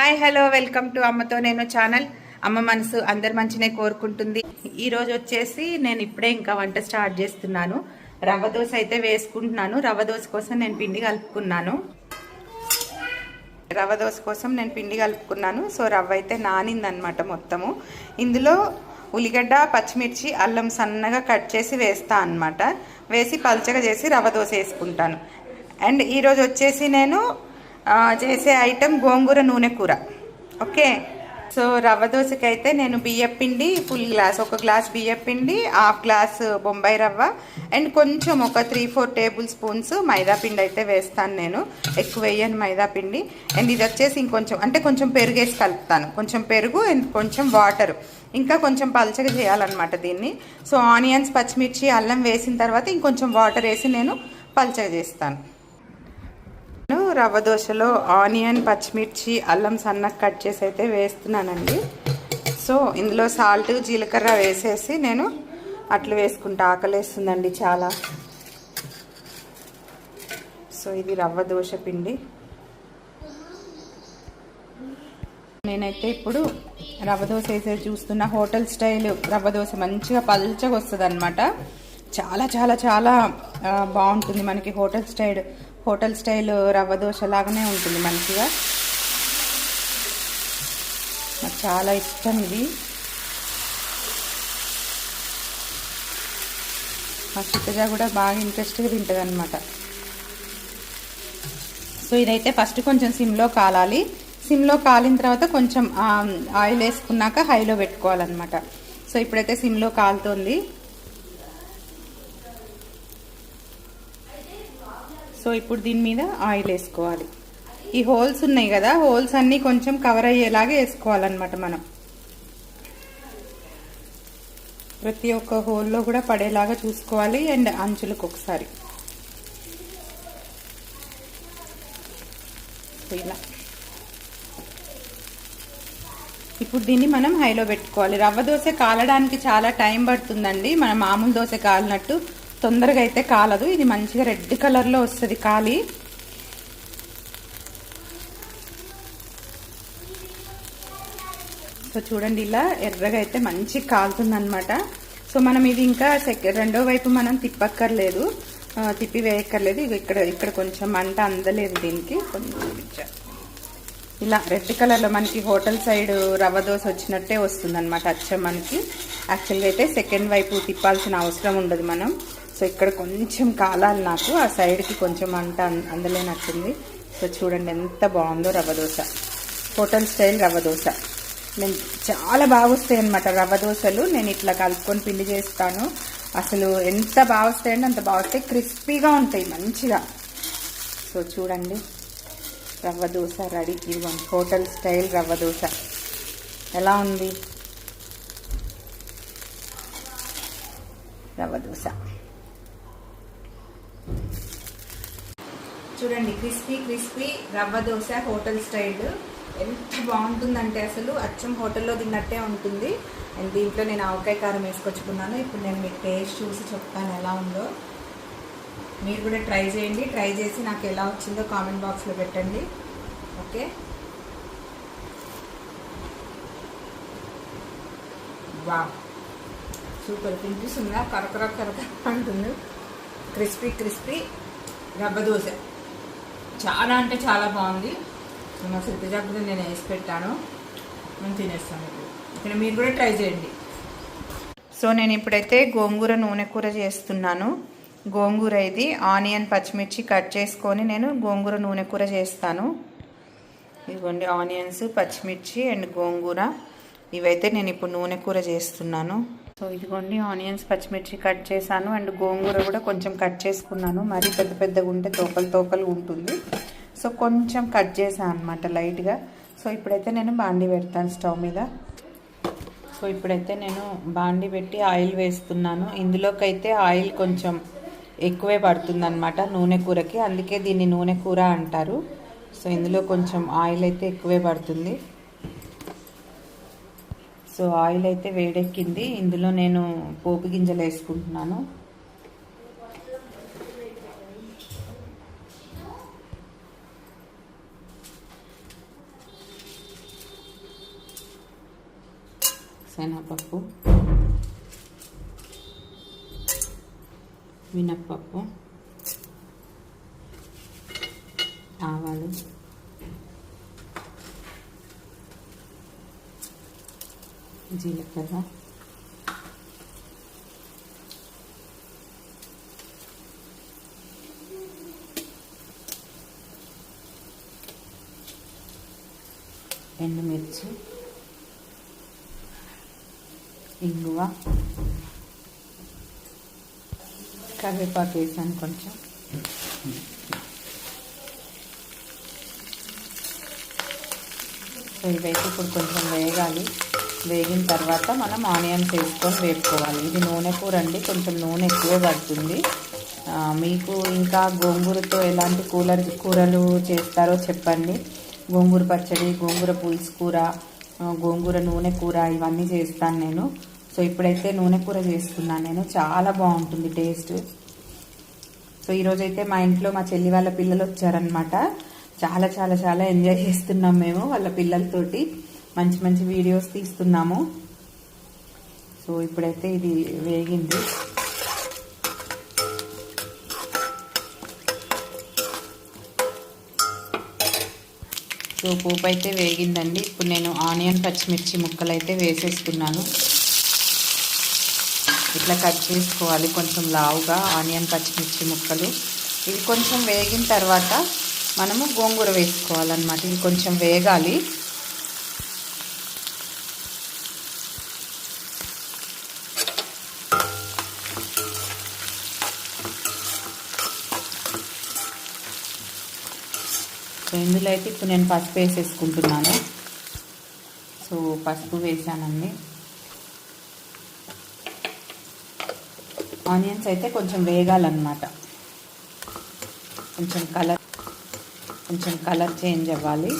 Hi hello welcome to అమ్మతో నేను channel. అమ్మ మనసు అందరి మంచినే కోరుకుంటుంది. ఈరోజు వచ్చేసి నేను ఇప్పుడే ఇంకా వంట స్టార్ట్ చేస్తున్నాను. రవ్వ దోశ అయితే వేసుకుంటున్నాను. రవ్వ దోశ కోసం నేను పిండి కలుపుకున్నాను. రవ్వ దోశ కోసం నేను పిండి కలుపుకున్నాను. సో రవ్వ అయితే నానిందనమాట మొత్తము. ఇందులో ఉల్లిగడ్డ పచ్చిమిర్చి అల్లం సన్నగా కట్ చేసి వేస్తా అన్నమాట. వేసి పల్చగా చేసి రవ్వ దోశ వేసుకుంటాను. అండ్ ఈరోజు వచ్చేసి నేను చేసే ఐటెం గోంగూర నూనె కూర. ఓకే? సో రవ్వ దోశకి అయితే నేను బియ్యపిండి ఫుల్ గ్లాస్ ఒక గ్లాస్ బియ్యపిండి half glass Bombay rava and కొంచెం ఒక త్రీ ఫోర్ టేబుల్ స్పూన్స్ మైదాపిండి అయితే వేస్తాను నేను. ఎక్కువ వేయను మైదాపిండి అండ్ ఇది వచ్చేసి ఇంకొంచెం అంటే కొంచెం పెరుగు వేసి కలుపుతాను. కొంచెం పెరుగు అండ్ కొంచెం వాటర్. ఇంకా కొంచెం పలచగా చేయాలన్నమాట దీన్ని. సో ఆనియన్స్ పచ్చిమిర్చి అల్లం వేసిన తర్వాత ఇంకొంచెం వాటర్ వేసి నేను పలచగా చేస్తాను. రవ్వ దోశలో ఆనియన్ పచ్చిమిర్చి అల్లం సన్నగా కట్ చేసి అయితే వేస్తున్నానండి. సో ఇందులో సాల్ట్ జీలకర్ర వేసేసి నేను అట్లు వేసుకుంటా. ఆకలేస్తుందండి చాలా. సో ఇది రవ్వ దోశ పిండి. నేనైతే ఇప్పుడు రవ్వ దోశ వేసే చూస్తున్న హోటల్ స్టైల్ రవ్వ దోశ మంచిగా పల్చగా వస్తుంది అనమాట చాలా చాలా చాలా బాగుంటుంది మనకి hotel style. Hotel style rava dosa లాగానే ఉంటుంది మంచిగా. నాకు చాలా ఇష్టం ఇది. మా చిత్తజ కూడా బాగా ఇంట్రెస్ట్గా తింటుంది అనమాట సో ఇదైతే ఫస్ట్ కొంచెం సిమ్లో కాలాలి. సిమ్లో కాలిన తర్వాత కొంచెం ఆయిల్ వేసుకున్నాక హైలో పెట్టుకోవాలన్నమాట. సో ఇప్పుడైతే సిమ్లో కాలుతోంది. సో ఇప్పుడు దీని మీద ఆయిల్ వేసుకోవాలి. ఈ హోల్స్ ఉన్నాయి కదా హోల్స్ అన్నీ కొంచెం కవర్ అయ్యేలాగా వేసుకోవాలన్నమాట మనం. ప్రతి ఒక్క హోల్లో కూడా పడేలాగా చూసుకోవాలి అండ్ అంచులకు ఒకసారి. ఇలా. ఇప్పుడు దీన్ని మనం హైలో పెట్టుకోవాలి. రవ్వ దోశ కాలడానికి చాలా టైం పడుతుందండి. మన మామూలు దోశ కాలినట్టు తొందరగా అయితే కాలదు. ఇది మంచిగా రెడ్ కలర్లో వస్తుంది కాలి సో చూడండి ఇలా ఎర్రగా అయితే మంచి కాలుతుంది అనమాట సో మనం ఇది ఇంకా సెకండ్ రెండో వైపు మనం తిప్పక్కర్లేదు. తిప్పి వేయక్కర్లేదు ఇగో ఇక్కడ ఇక్కడ కొంచెం మంట అందలేదు దీనికి. కొంచెం ఇలా రెడ్ కలర్లో మనకి హోటల్ సైడ్ రవ్వ దోశ వచ్చినట్టే వస్తుంది అనమాట అచ్చం మనకి. యాక్చువల్గా అయితే సెకండ్ వైపు తిప్పాల్సిన అవసరం ఉండదు మనం. సో ఇక్కడ కొంచెం కాలాలి నాకు ఆ సైడ్కి కొంచెం అంట అం- అందలేనట్టుంది సో చూడండి ఎంత బాగుందో రవ్వ దోశ. Hotel style rava dosa. నేను చాలా బాగా వస్తాయి అనమాట రవ్వ దోశలు. నేను ఇట్లా కలుపుకొని పిండి చేస్తాను. అసలు ఎంత బాగా వస్తాయంటే అంత బాగా వస్తాయి క్రిస్పీగా ఉంటాయి మంచిగా. సో చూడండి. రవ్వ దోశ రెడీ. ఇవ్వండి హోటల్ స్టైల్ రవ్వ దోశ. ఎలా ఉంది? రవ్వ దోశ. చూడండి crispy crispy rava dosa hotel style. ఎంత బాగుంటుందంటే అసలు అచ్చం హోటల్లో తిన్నట్టే ఉంటుంది. అండ్ దీంట్లో నేను ఆవకాయ కారం వేసుకొచ్చుకున్నాను. ఇప్పుడు నేను మీకు టేస్ట్ చూసి చెప్తాను ఎలా ఉందో. మీరు కూడా ట్రై చేయండి. ట్రై చేసి నాకు ఎలా వచ్చిందో కామెంట్ బాక్స్లో పెట్టండి. ఓకే? వా సూపర్! తినిపిస్తుందా? కరకర కరకర అంటుంది. Crispy crispy rava dosa. చాలా అంటే చాలా బాగుంది. మా సిద్ధజా నేను వేసి పెట్టాను. నేను తినేస్తాను ఇప్పుడు. ఇక్కడ మీరు కూడా ట్రై చేయండి. సో నేను ఇప్పుడైతే గోంగూర నూనె కూర చేస్తున్నాను. గోంగూర ఇది ఆనియన్ పచ్చిమిర్చి కట్ చేసుకొని నేను గోంగూర నూనె కూర చేస్తాను. ఇదిగోండి ఆనియన్స్ పచ్చిమిర్చి అండ్ గోంగూర. ఇవైతే నేను ఇప్పుడు నూనె కూర చేస్తున్నాను. సో ఇదిగోండి ఆనియన్స్ పచ్చిమిర్చి కట్ చేశాను అండ్ గోంగూర కూడా కొంచెం కట్ చేసుకున్నాను. మరీ పెద్ద పెద్దగా ఉంటే తోకలు తోకలు ఉంటుంది. సో కొంచెం కట్ చేశాను అనమాట లైట్గా. సో ఇప్పుడైతే నేను బాండి పెడతాను స్టవ్ మీద. సో ఇప్పుడైతే నేను బాండి పెట్టి ఆయిల్ వేస్తున్నాను. ఇందులోకైతే ఆయిల్ కొంచెం ఎక్కువే పడుతుందనమాట నూనె కూరకి. అందుకే దీన్ని నూనె కూర అంటారు. సో ఇందులో కొంచెం ఆయిల్ అయితే ఎక్కువే పడుతుంది. సో ఆయిల్ అయితే వేడెక్కింది. ఇందులో నేను పోపు గింజలు వేసుకుంటున్నాను. శనగపప్పు మినప్పప్పు. ఆవాలు. జీలకర్ర. ఎండుమిర్చి. ఇంగువ కరివేపాకు వేసాను కొంచెం. సో ఇవైతే ఇప్పుడు కొంచెం వేగాలి. వేగిన తర్వాత మనం ఆనియన్స్ వేసుకొని వేపుకోవాలి. ఇది నూనె కూర అండి కొంచెం నూనె ఎక్కువ పడుతుంది. మీకు ఇంకా గోంగూరతో ఎలాంటి కూలర్ కూరలు చేస్తారో చెప్పండి. గోంగూర పచ్చడి గోంగూర పులుసు కూర గోంగూర నూనె కూర ఇవన్నీ చేస్తాను నేను. సో ఇప్పుడైతే నూనె కూర చేస్తున్నాను నేను. చాలా బాగుంటుంది టేస్ట్. సో ఈరోజైతే మా ఇంట్లో మా చెల్లి వాళ్ళ పిల్లలు వచ్చారనమాట చాలా చాలా చాలా ఎంజాయ్ చేస్తున్నాం మేము వాళ్ళ పిల్లలతోటి. మంచి మంచి వీడియోస్ తీస్తున్నాము. సో ఇప్పుడైతే ఇది వేగింది. సో పోపు అయితే వేగిందండి. ఇప్పుడు నేను ఆనియన్ పచ్చిమిర్చి ముక్కలు అయితే వేసేస్తున్నాను. ఇట్లా కట్ చేసుకోవాలి కొంచెం లావుగా ఆనియన్ పచ్చిమిర్చి ముక్కలు. ఇవి కొంచెం వేగిన తర్వాత మనము గోంగూర వేసుకోవాలన్నమాట. ఇది కొంచెం వేగాలి. సో ఇందులో అయితే ఇప్పుడు నేను పసుపు వేసేసుకుంటున్నాను. సో పసుపు వేసానండి. ఆనియన్స్ అయితే కొంచెం వేగాలన్నమాట. కొంచెం కలర్ కొంచెం కలర్ చేంజ్ అవ్వాలి.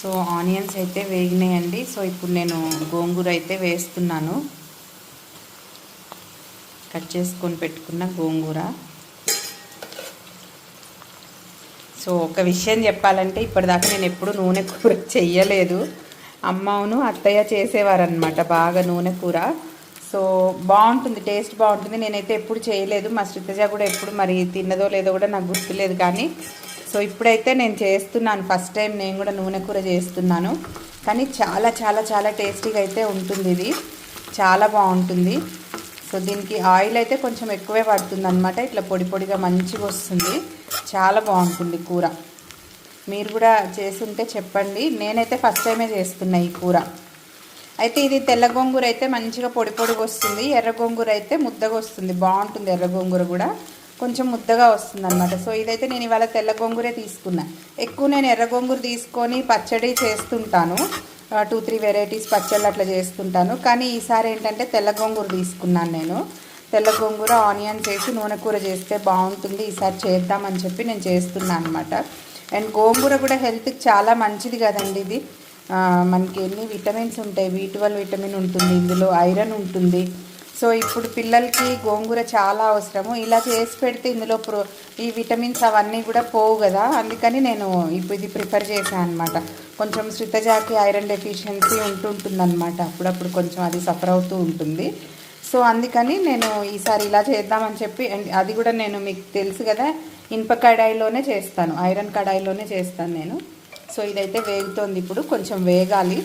సో ఆనియన్స్ అయితే వేగినాయండి. సో ఇప్పుడు నేను గోంగూర అయితే వేస్తున్నాను. కట్ చేసుకొని పెట్టుకున్న గోంగూర. సో ఒక విషయం చెప్పాలంటే ఇప్పటిదాకా నేను ఎప్పుడు నూనె కూర చెయ్యలేదు. అమ్మవును అత్తయ్య చేసేవారనమాట బాగా నూనె కూర. సో బాగుంటుంది టేస్ట్ బాగుంటుంది. నేనైతే ఎప్పుడు చేయలేదు. మా శ్రీతజ కూడా ఎప్పుడు మరి తిన్నదో లేదో కూడా నాకు గుర్తులేదు కానీ సో ఇప్పుడైతే నేను చేస్తున్నాను. ఫస్ట్ టైం నేను కూడా నూనె కూర చేస్తున్నాను. కానీ చాలా చాలా చాలా టేస్టీగా అయితే ఉంటుంది ఇది. చాలా బాగుంటుంది. సో దీనికి ఆయిల్ అయితే కొంచెం ఎక్కువే పడుతుంది అనమాట ఇట్లా పొడి పొడిగా మంచిగా వస్తుంది. చాలా బాగుంటుంది కూర. మీరు కూడా చేసుంటే చెప్పండి. నేనైతే ఫస్ట్ టైమే చేస్తున్నా ఈ కూర. అయితే ఇది తెల్ల గోంగూర అయితే మంచిగా పొడి పొడిగా వస్తుంది. ఎర్ర గోంగూర అయితే ముద్దగా వస్తుంది. బాగుంటుంది ఎర్ర గోంగూర కూడా. కొంచెం ముద్దగా వస్తుంది అనమాట సో ఇదైతే నేను ఇవాళ తెల్ల గోంగూరే తీసుకున్నా. ఎక్కువ నేను ఎర్ర గోంగూర తీసుకొని పచ్చడి చేస్తుంటాను. టూ త్రీ వెరైటీస్ పచ్చళ్ళు అట్లా చేస్తుంటాను. కానీ ఈసారి ఏంటంటే తెల్ల గోంగూర తీసుకున్నాను నేను. తెల్ల గోంగూర ఆనియన్స్ వేసి నూనె కూర చేస్తే బాగుంటుంది. ఈసారి చేద్దామని చెప్పి నేను చేస్తున్నాను అనమాట అండ్ గోంగూర కూడా హెల్త్కి చాలా మంచిది కదండి ఇది. మనకి ఎన్ని విటమిన్స్ ఉంటాయి. బీ ట్వెల్వ్ విటమిన్ ఉంటుంది. ఇందులో ఐరన్ ఉంటుంది. సో ఇప్పుడు పిల్లలకి గోంగూర చాలా అవసరము. ఇలా చేసి పెడితే ఇందులో ప్రో ఈ విటమిన్స్ అవన్నీ కూడా పోవు కదా. అందుకని నేను ఇప్పుడు ఇది ప్రిఫర్ చేశాను అనమాట కొంచెం శ్రితజాకి ఐరన్ డెఫిషియన్సీ ఉంటుంటుంది అనమాట అప్పుడప్పుడు కొంచెం అది సఫర్ అవుతూ ఉంటుంది. సో అందుకని నేను ఈసారి ఇలా చేద్దామని చెప్పి అండ్ అది కూడా నేను మీకు తెలుసు కదా ఇనుప కడాయిలోనే చేస్తాను. ఐరన్ కడాయిలోనే చేస్తాను నేను. సో ఇదైతే వేగుతోంది ఇప్పుడు. కొంచెం వేగాలి.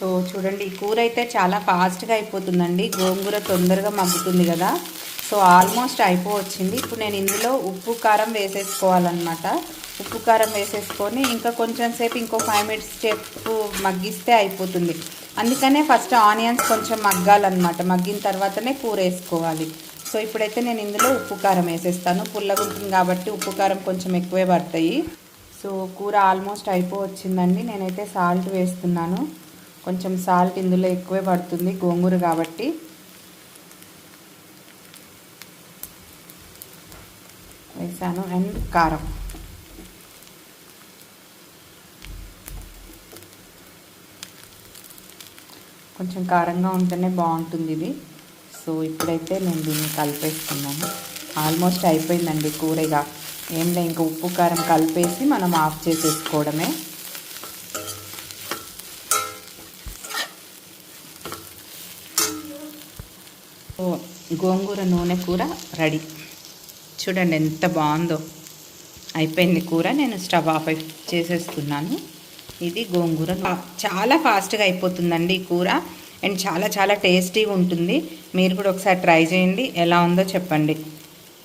సో చూడండి ఈ కూర అయితే చాలా ఫాస్ట్గా అయిపోతుందండి. గోంగూర తొందరగా మగ్గుతుంది కదా. సో ఆల్మోస్ట్ అయిపోవచ్చింది. ఇప్పుడు నేను ఇందులో ఉప్పు కారం వేసేసుకోవాలన్నమాట. ఉప్పు కారం వేసేసుకొని ఇంకా కొంచెం సేపు ఇంకో ఫైవ్ మినిట్స్ సేపు మగ్గిస్తే అయిపోతుంది. అందుకనే ఫస్ట్ ఆనియన్స్ కొంచెం మగ్గాలన్నమాట. మగ్గిన తర్వాతనే కూర వేసుకోవాలి. సో ఇప్పుడైతే నేను ఇందులో ఉప్పు కారం వేసేస్తాను. పుల్లగుంటుంది కాబట్టి ఉప్పు కారం కొంచెం ఎక్కువే పడతాయి. సో కూర ఆల్మోస్ట్ అయిపోవచ్చిందండి. నేనైతే సాల్ట్ వేస్తున్నాను. కొంచెం సాల్ట్ ఇందులో ఎక్కువే పడుతుంది గోంగూర కాబట్టి. వేసాను. అండ్ కారం. కొంచెం కారంగా ఉంటేనే బాగుంటుంది ఇది. సో ఇప్పుడైతే నేను దీన్ని కలిపేస్తున్నాను. ఆల్మోస్ట్ అయిపోయిందండి కూరగా. ఏం లే ఇంకా ఉప్పు కారం కలిపేసి మనం ఆఫ్ చేసేసుకోవడమే సో గోంగూర నూనె కూర రెడీ. చూడండి ఎంత బాగుందో. అయిపోయింది కూర నేను స్టవ్ ఆఫ్ చేసేస్తున్నాను. ఇది గోంగూర చాలా ఫాస్ట్గా అయిపోతుందండి ఈ కూర. అండ్ చాలా చాలా టేస్టీగా ఉంటుంది. మీరు కూడా ఒకసారి ట్రై చేయండి. ఎలా ఉందో చెప్పండి.